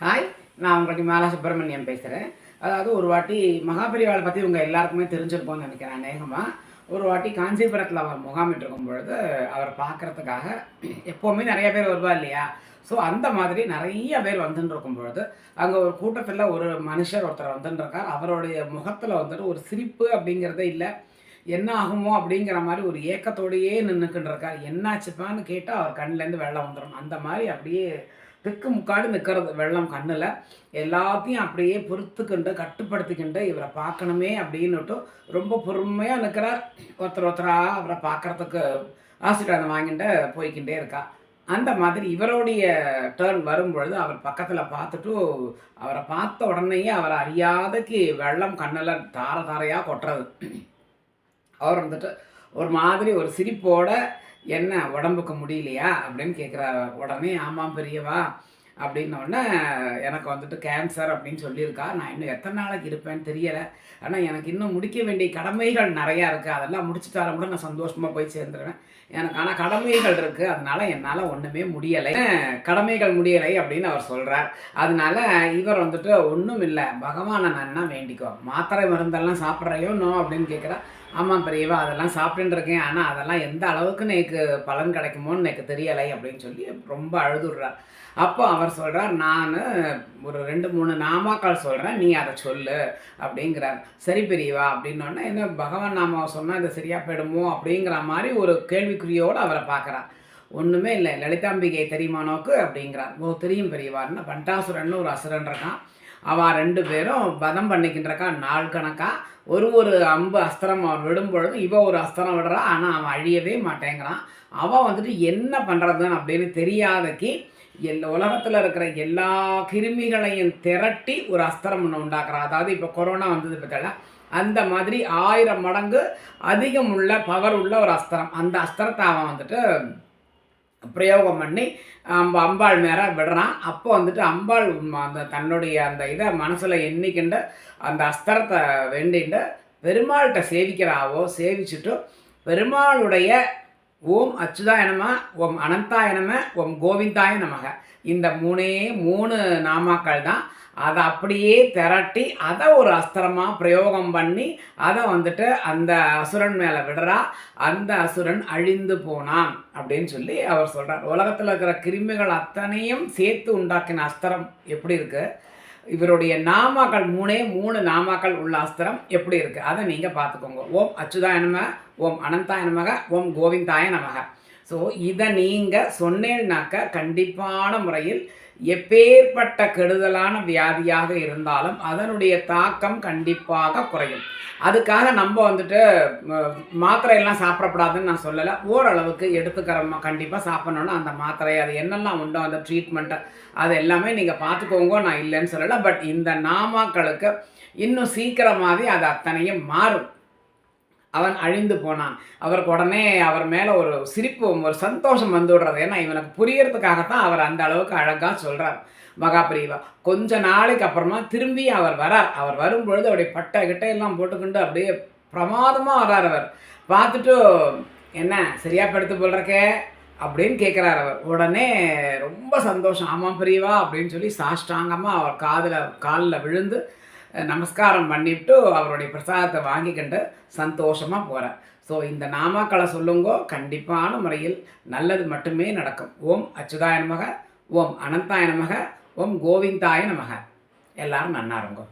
Hi நான் உங்களுக்கு மாலா சுப்பிரமணியம் பேசுகிறேன் அதாவது ஒரு வாட்டி மகாபெரிவாளை பற்றி உங்கள் எல்லாருக்குமே தெரிஞ்சிருப்போம்னு நினைக்கிறேன் அநேகமாக ஒரு வாட்டி காஞ்சிபுரத்தில் அவர் முகாமிட்டு இருக்கும் பொழுது அவர் பார்க்குறதுக்காக எப்போவுமே நிறைய பேர் வருவா இல்லையா? ஸோ அந்த மாதிரி நிறைய பேர் வந்துட்டு இருக்கும் பொழுது அங்கே ஒரு கூட்டத்தில் ஒரு மனுஷர் ஒருத்தர் வந்துட்டுருக்கார் அவருடைய முகத்தில் வந்துட்டு ஒரு சிரிப்பு அப்படிங்கிறதே இல்லை. என்ன ஆகுமோ அப்படிங்கிற மாதிரி ஒரு ஏக்கத்தோடையே நின்றுக்கிட்டு இருக்கார் என்னாச்சுப்பான்னு கேட்டால் அவர் கண்ணிலேருந்து வெள்ளம் வந்துடும் அந்த மாதிரி அப்படியே திக்கு முக்காடு நிற்கிறது வெள்ளம் கண்ணில். எல்லாத்தையும் அப்படியே பொறுத்துக்கிண்டு கட்டுப்படுத்திக்கிண்டு இவரை பார்க்கணுமே அப்படின்னுட்டு ரொம்ப பொறுமையாக நிற்கிறார் ஒருத்தர் ஒருத்தராக அவரை பார்க்கறதுக்கு ஆசீர்வாதம் வாங்கிட்டு போய்கிட்டே இருக்கா. அந்த மாதிரி இவருடைய டேர்ன் வரும்பொழுது அவர் பக்கத்தில் பார்த்துட்டு அவரை பார்த்த உடனேயே அவரை அறியாதக்கு வெள்ளம் கண்ணில் தார தாரையாக கொட்டுறது. அவர் வந்துட்டு ஒரு மாதிரி ஒரு சிரிப்போட என்ன உடம்புக்கு முடியலையா அப்படின்னு கேட்குறாரு உடனே ஆமாம் பெரியவா அப்படின்னோடனே எனக்கு வந்துட்டு கேன்சர் அப்படின்னு சொல்லியிருக்கா. நான் இன்னும் எத்தனை நாளைக்கு இருப்பேன்னு தெரியலை. ஆனால் எனக்கு இன்னும் முடிக்க வேண்டிய கடமைகள் நிறையா இருக்குது அதெல்லாம் முடிச்சுட்டாலும் கூட நான் சந்தோஷமாக போய் சேர்ந்துருவேன். எனக்கு ஆனால் கடமைகள் இருக்குது அதனால் என்னால் ஒன்றுமே முடியலை. கடமைகள் முடியலை அப்படின்னு அவர் சொல்கிறார் அதனால இவர் வந்துட்டு ஒன்றும் இல்லை. பகவானை நன்னா வேண்டிக்கோ? மாத்திரை மருந்தெல்லாம் சாப்பிட்றையோ நோ அப்படின்னு கேட்குறா ஆமாம் பெரியவா அதெல்லாம் சாப்பிட்டுருக்கேன் இருக்கேன். ஆனால் அதெல்லாம் எந்த அளவுக்கு எனக்கு பலன் கிடைக்குமோன்னு எனக்கு தெரியலை அப்படின்னு சொல்லி ரொம்ப அழுதுடுறார் அப்போ அவர் சொல்கிறார் நான் ஒரு ரெண்டு மூணு நாமாக்கள் சொல்கிறேன் நீ அதை சொல்லு அப்படிங்கிறார். சரி பெரியவா அப்படின்னோடனே என்ன பகவான் நாமாவை சொன்னால் இது சரியாக போயிடுமோ? அப்படிங்கிற மாதிரி ஒரு கேள்விக்குறியோடு அவரை பார்க்குறார் ஒன்றுமே இல்லை லலிதாம்பிகை தெரியுமானோக்கு அப்படிங்கிறார். ஓ தெரியும் பெரியவார்னு பண்டாசுரன்னு ஒரு அசுரன் இருக்கான். அவன் ரெண்டு பேரும் வதம் பண்ணிக்கின்றக்கா நாள் கணக்காக ஒரு ஒரு அம்பு அஸ்திரம் அவன் விடும் பொழுது இவன் ஒரு அஸ்திரம் விடுறான் ஆனால் அவன் அழியவே மாட்டேங்கிறான். அவன் வந்துட்டு என்ன பண்ணுறதுன்னு அப்படின்னு தெரியாதக்கு எல் உலகத்தில் இருக்கிற எல்லா கிருமிகளையும் திரட்டி ஒரு அஸ்திரம் ஒன்று உண்டாக்குறான் அதாவது இப்போ கொரோனா வந்தது பார்த்தா அந்த மாதிரி ஆயிரம் மடங்கு அதிகம் உள்ள பவர் உள்ள ஒரு அஸ்திரம். அந்த அஸ்திரத்தை அவன் வந்துட்டு பிரயோகம் பண்ணி அம்ப அம்பாள் மேலே விடுறான். அப்போ வந்துட்டு அம்பாள் அந்த தன்னுடைய அந்த இதை மனசில் எண்ணிக்கின்ற அந்த அஸ்திரத்தை வேண்டிண்டு பெருமாள்கிட்ட சேவிக்கிறாவோ சேவிச்சுட்டு பெருமாளுடைய ஓம் அச்சுதாய நம ஓம் அனந்தாய நம ஓம் கோவிந்தாய நமக. இந்த மூணே மூணு நாமாக்கள் தான் அதை அப்படியே திரட்டி அதை ஒரு அஸ்திரமாக பிரயோகம் பண்ணி அதை வந்துட்டு அந்த அசுரன் மேலே விடுறா. அந்த அசுரன் அழிந்து போனான் அப்படின்னு சொல்லி அவர் சொல்கிறார் உலகத்தில் இருக்கிற கிருமிகள் அத்தனையும் சேர்த்து உண்டாக்கின அஸ்திரம் எப்படி இருக்கு? இவருடைய நாமாக்கள் மூணே மூணு நாமாக்கள் உள்ள அஸ்திரம் எப்படி இருக்குது அதை நீங்கள் பார்த்துக்கோங்க. ஓம் அச்சுதாய நம ஓம் அனந்தாய நமக ஓம் கோவிந்தாய நமக. ஸோ இதை நீங்கள் சொன்னேன்னாக்க கண்டிப்பான முறையில் எப்பேற்பட்ட கெடுதலான வியாதியாக இருந்தாலும் அதனுடைய தாக்கம் கண்டிப்பாக குறையும். அதுக்காக நம்ம வந்துட்டு மாத்திரையெல்லாம் சாப்பிடக்கூடாதுன்னு நான் சொல்லலை. ஓரளவுக்கு எடுத்துக்கிற கண்டிப்பாக சாப்பிட்ணுன்னா அந்த மாத்திரை அது என்னெல்லாம் உண்டோ அந்த ட்ரீட்மெண்ட்டை அது எல்லாமே நீங்கள் பார்த்துக்கோங்க நான் இல்லைன்னு சொல்லலை. பட் இந்த நாமாக்களுக்கு இன்னும் சீக்கிரமாகவே அது அத்தனையும் மாறும். அவன் அழிந்து போனான். அவருக்கு உடனே அவர் மேலே ஒரு சிரிப்பு ஒரு சந்தோஷம் வந்து விடுறது. ஏன்னா இவனுக்கு புரியறதுக்காகத்தான் அவர் அந்த அளவுக்கு அழகாக சொல்கிறார் மகாபிரிவா கொஞ்ச நாளைக்கு அப்புறமா திரும்பி அவர் வரார். அவர் வரும்பொழுது அவருடைய பட்டை கிட்ட எல்லாம் போட்டுக்கிண்டு அப்படியே பிரமாதமாக வர்றார் அவர். பார்த்துட்டு என்ன சரியா படுத்து போடுறக்கே அப்படின்னு கேட்குறாரு அவர். உடனே ரொம்ப சந்தோஷம். ஆமாம் பிரியவா அப்படின்னு சொல்லி சாஷ்டாங்கமாக அவர் காதில் காலில் விழுந்து நமஸ்காரம் பண்ணிவிட்டு அவருடைய பிரசாதத்தை வாங்கிக்கிண்டு சந்தோஷமாக போகிறேன் ஸோ இந்த நாமாக்களை சொல்லுங்கோ கண்டிப்பான முறையில் நல்லது மட்டுமே நடக்கும். ஓம் அச்சுதாய நமக ஓம் அனந்தாய நமக ஓம் கோவிந்தாய நமக. எல்லாரும் நன்னா இருங்கோ